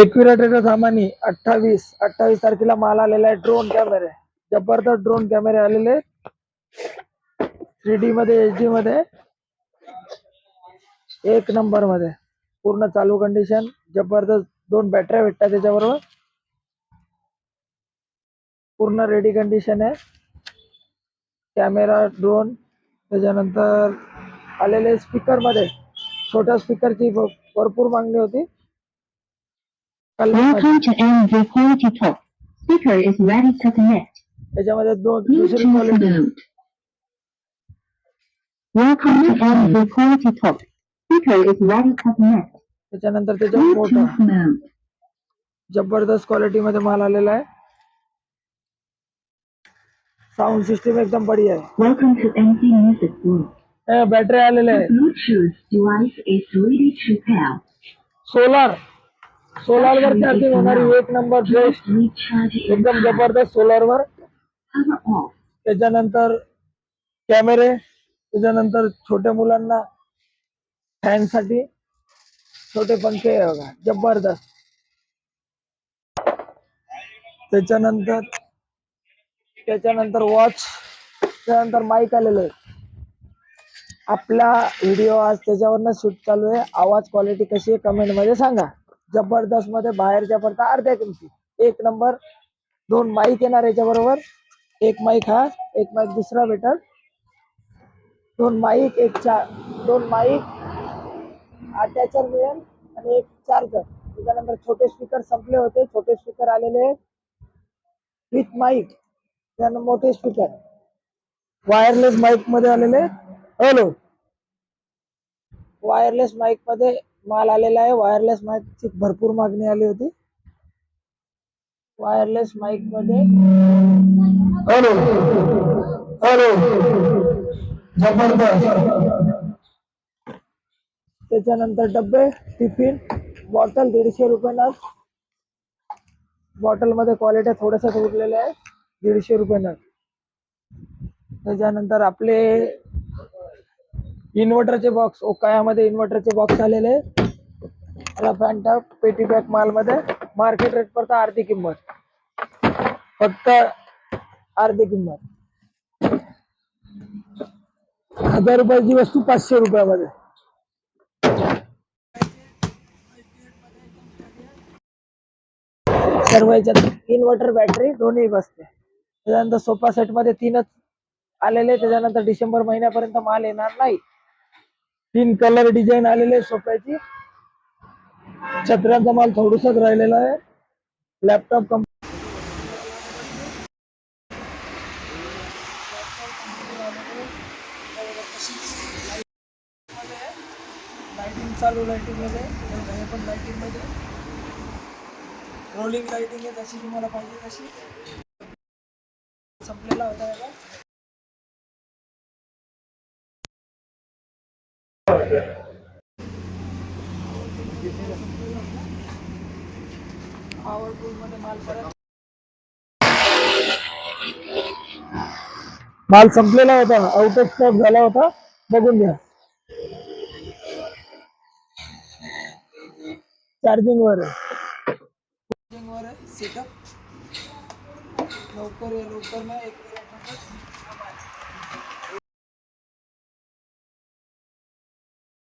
Ekvira trader सामानी अठ्ठावीस अठ्ठावीस तारखेला माल आलेला आहे ड्रोन कॅमेरे जबरदस्त ड्रोन कॅमेरे आलेले थ्री डी मध्ये एच डी मध्ये. एक नंबरमध्ये. पूर्ण चालू कंडिशन जबरदस्त दोन बॅटऱ्या भेटतात त्याच्याबरोबर. पूर्ण रेडी कंडिशन आहे. कॅमेरा ड्रोन त्याच्यानंतर आलेले स्पीकरमध्ये. छोट्या स्पीकरची भरपूर मागणी होती. Welcome to MV Quality Talk. Speaker is ready to connect. त्याच्यामध्ये दोन दुसरी Bluetooth quality mode. Welcome to MV Quality Talk. Speaker is ready to connect. त्याच्यानंतर त्याच्यावर मोठा Bluetooth mode. जबरदस्त क्वालिटी मध्ये माल आलेला आहे साऊंड सिस्टम एकदम बढिया आहे Welcome to MV Music Room. हे बॅटरी आलेले आहे Bluetooth device is ready to pair. Solar solar वर चार्जिंग होणारी एक नंबर बेस्ट एकदम जबरदस्त सोलार वर. त्याच्यानंतर कॅमेरे त्याच्यानंतर छोट्या मुलांना फॅनसाठी छोटे पंखे बघा जबरदस्त. त्याच्यानंतर त्याच्यानंतर वॉच त्यानंतर माईक आलेले आहे. आपला व्हिडिओ आज त्याच्यावरनं शूट चालू आहे. आवाज क्वालिटी कशी आहे कमेंटमध्ये सांगा. जबरदस्त मध्ये बाहेरच्या पडता अर्ध्या किमती. एक नंबर दोन माईक येणार याच्याबरोबर. एक माईक हा एक माईक दुसरा भेटल. दोन माईक एक चार दोन माईक अटॅचर मिळेल आणि एक चार्जर त्याच्यानंतर छोटे स्पीकर संपले होते. छोटे स्पीकर आलेले आहेत. विथ माईक त्यानंतर मोठे स्पीकर वायरलेस माईकमध्ये आलेले हॅलो वायरलेस माईकमध्ये माल आलेला आहे. वायरलेस माईक ची भरपूर मागणी आली होती. वायरलेस माईकमध्ये हॅलो हॅलो जबरदस्त. त्याच्यानंतर डब्बे टिफिन बॉटल दीडशे रुपये बॉटलमध्ये क्वालिटी थोड्याशा उरलेल्या आहे. दीडशे रुपये नग त्याच्यानंतर आपले इन्व्हर्टरचे बॉक्स ओकायामध्ये इन्व्हर्टरचे बॉक्स आलेले आहे. त्याला पेटी पॅक माल मध्ये मार्केट रेट पडतं अर्धी किंमत. फक्त अर्धी किंमत. हजार रुपयाची वस्तू पाचशे रुपयामध्ये. सर्व याच्यात इन्व्हर्टर बॅटरी दोन्ही बसते. त्याच्यानंतर सोफा सेटमध्ये तीनच आलेले त्याच्यानंतर डिसेंबर महिन्यापर्यंत माल येणार नाही. तीन कलर डिझाईन आलेले सोफ्याची छत्र्यांचा माल थोडसच राहिलेला आहे. लॅपटॉप कंप चालू लाइटिंग मध्ये. पण लाइटिंग मध्ये. रोलिंग लाइटिंग आहे जशी तुम्हाला पाहिजे तशी. संपलेला होता माल संपलेला होता. आउट ऑफ स्टॉक झाला होता. बघून घ्या. चार्जिंग वर चार्जिंग वर सेटअप लवकर लवकर ना. एक